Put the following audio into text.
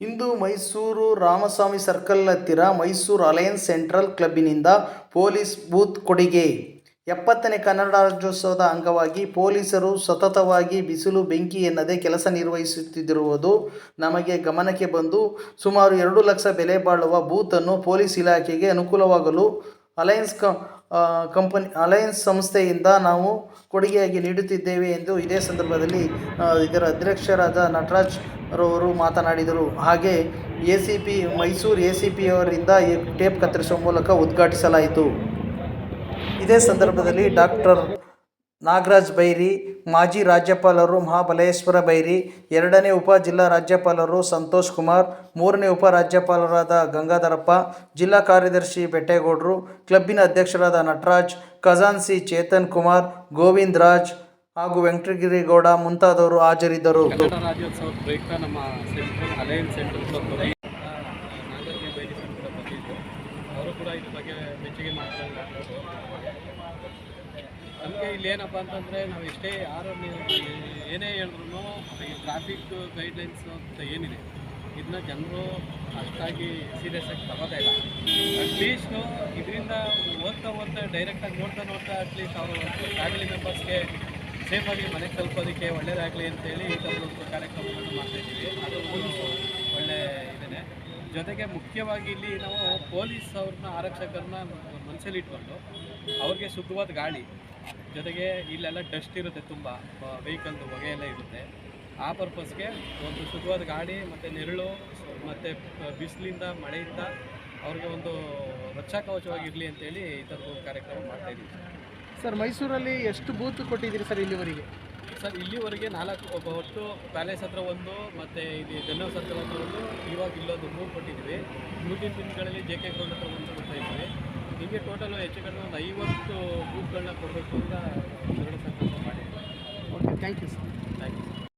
ಇಂದು Mysuru Ramaswamy circle ಹತ್ತಿರ Mysuru alliance central ಕ್ಲಬ್ಬಿನಿಂದ police booth ಕೊಡುಗೆ. ಎಪ್ಪತ್ತನೇ ಕನ್ನಡ ರಾಜ್ಯೋತ್ಸವದ ಅಂಗವಾಗಿ ಪೊಲೀಸರು ಸತತವಾಗಿ ಬಿಸಿಲು ಬೆಂಕಿ ಎನ್ನದೇ ಕೆಲಸ ನಿರ್ವಹಿಸುತ್ತಿರುವುದು ನಮಗೆ ಗಮನಕ್ಕೆ ಬಂದು ಸುಮಾರು ಎರಡು ಲಕ್ಷ ಬೆಲೆ ಬಾಳುವ ಬೂತನ್ನು ಪೊಲೀಸ್ ಇಲಾಖೆಗೆ ಅನುಕೂಲವಾಗಲು ಅಲಯನ್ಸ್ ಕ ಕಂಪನಿ ಅಲಯನ್ಸ್ ಸಂಸ್ಥೆಯಿಂದ ನಾವು ಕೊಡುಗೆಯಾಗಿ ನೀಡುತ್ತಿದ್ದೇವೆ ಎಂದು ಇದೇ ಸಂದರ್ಭದಲ್ಲಿ ಇದರ ಅಧ್ಯಕ್ಷರಾದ ನಟರಾಜ್ ರವರು ಮಾತನಾಡಿದರು. ಹಾಗೆ A C P Mysuru A C ಪಿಯವರಿಂದ tape ಕತ್ತರಿಸುವ ಮೂಲಕ ಉದ್ಘಾಟಿಸಲಾಯಿತು. ಇದೇ ಸಂದರ್ಭದಲ್ಲಿ ಡಾಕ್ಟರ್ ನಾಗರಾಜ್ ಬೈರಿ, ಮಾಜಿ ರಾಜ್ಯಪಾಲರು ಮಹಾಬಲೇಶ್ವರ ಬೈರಿ, ಎರಡನೇ ಉಪ ಜಿಲ್ಲಾ ರಾಜ್ಯಪಾಲರು ಸಂತೋಷ್ ಕುಮಾರ್, ಮೂರನೇ ಉಪ ರಾಜ್ಯಪಾಲರಾದ ಗಂಗಾಧರಪ್ಪ, ಜಿಲ್ಲಾ ಕಾರ್ಯದರ್ಶಿ ಬೆಟ್ಟೇಗೌಡರು, ಕ್ಲಬ್ಬಿನ ಅಧ್ಯಕ್ಷರಾದ ನಟರಾಜ್ ಖಜಾನ್ಸಿ ಚೇತನ್ ಕುಮಾರ್, ಗೋವಿಂದ್ ರಾಜ್ ಹಾಗೂ ವೆಂಕಟಗಿರಿಗೌಡ ಮುಂತಾದವರು ಹಾಜರಿದ್ದರು. ನಮಗೆ ಇಲ್ಲಿ ಏನಪ್ಪ ಅಂತಂದರೆ ನಾವು ಎಷ್ಟೇ ಯಾರು ಏನೇ ಹೇಳಿದ್ರು ಈ ಟ್ರಾಫಿಕ್ ಗೈಡ್ಲೈನ್ಸ್ ಅಂತ ಏನಿದೆ ಇದನ್ನ ಜನರು ಅಷ್ಟಾಗಿ ಸೀರಿಯಸ್ ಆಗಿ ತಗೋತಾ ಇಲ್ಲ. ಅಟ್ಲೀಸ್ಟು ಇದರಿಂದ ಓದ್ತಾ ಓದ್ತಾ ಡೈರೆಕ್ಟಾಗಿ ನೋಡ್ತಾ ನೋಡ್ತಾ ಅಟ್ಲೀಸ್ಟ್ ಅವರು ಫ್ಯಾಮಿಲಿ ಮೆಂಬರ್ಸ್ಗೆ ಸೇಫಾಗಿ ಮನೆಗೆ ತಲುಪೋದಕ್ಕೆ ಒಳ್ಳೇದಾಗಲಿ ಅಂತೇಳಿ ಈ ಥರದೊಂದು ಕಾರ್ಯಕ್ರಮವನ್ನು ಮಾಡ್ತಾಯಿದ್ದೀವಿ ಅದು ಒಂದು ಒಳ್ಳೆ ಇದೇನೆ. ಜೊತೆಗೆ ಮುಖ್ಯವಾಗಿ ಇಲ್ಲಿ ನಾವು ಪೊಲೀಸ್ ಅವ್ರನ್ನ ಆರಕ್ಷಕರನ್ನ ಮನಸ್ಸಲ್ಲಿ ಇಟ್ಕೊಂಡು ಅವ್ರಿಗೆ ಶುದ್ಧವಾದ ಗಾಳಿ ಜೊತೆಗೆ ಇಲ್ಲೆಲ್ಲ ಡಸ್ಟ್ ಇರುತ್ತೆ ತುಂಬ ವೆಹಿಕಲ್ದು ಹೊಗೆ ಎಲ್ಲ ಇರುತ್ತೆ. ಆ ಪರ್ಪಸ್ಗೆ ಒಂದು ಶುದ್ಧವಾದ ಗಾಳಿ ಮತ್ತು ನೆರಳು ಮತ್ತು ಬಿಸಿಲಿಂದ ಮಳೆಯಿಂದ ಅವ್ರಿಗೆ ಒಂದು ರಕ್ಷಾ ಕವಚವಾಗಿರಲಿ ಅಂತೇಳಿ ಈ ಥರದ್ದು ಕಾರ್ಯಕ್ರಮ ಮಾಡ್ತಾಯಿದ್ದೀವಿ ಸರ್ ಮೈಸೂರಲ್ಲಿ ಎಷ್ಟು ಬೂತ್ ಕೊಟ್ಟಿದ್ದೀರಿ ಸರ್ ಇಲ್ಲಿವರೆಗೆ? ಸರ್ ಇಲ್ಲಿವರೆಗೆ ನಾಲ್ಕು ಒಬ್ಬ ಒಟ್ಟು ಪ್ಯಾಲೇಸ್ ಹತ್ರ ಒಂದು ಮತ್ತು ಇಲ್ಲಿ ಜನ್ನವ್ ಸತ್ರ ಹತ್ರ ಒಂದು ಇವಾಗ ಇಲ್ಲೊಂದು ಮೂರು ಕೊಟ್ಟಿದ್ದೀವಿ. ಮುಂದಿನ ದಿನಗಳಲ್ಲಿ ಜೆ ಕೆ ಗೌಡ್ ಹತ್ರ ಒಂದು ಕೊಡ್ತಾ ಇದ್ದೀವಿ. ಹೀಗೆ ಟೋಟಲ್ ಹೆಚ್ಚು ಕಡಿಮೆ ಒಂದು ಐವತ್ತು ಬೂತ್ಗಳನ್ನ ಕೊಡಬೇಕು ಅಂತ ಎರಡು ಸಂಕಲ್ಪ ಮಾಡಿದ್ದೀವಿ. Okay thank you sir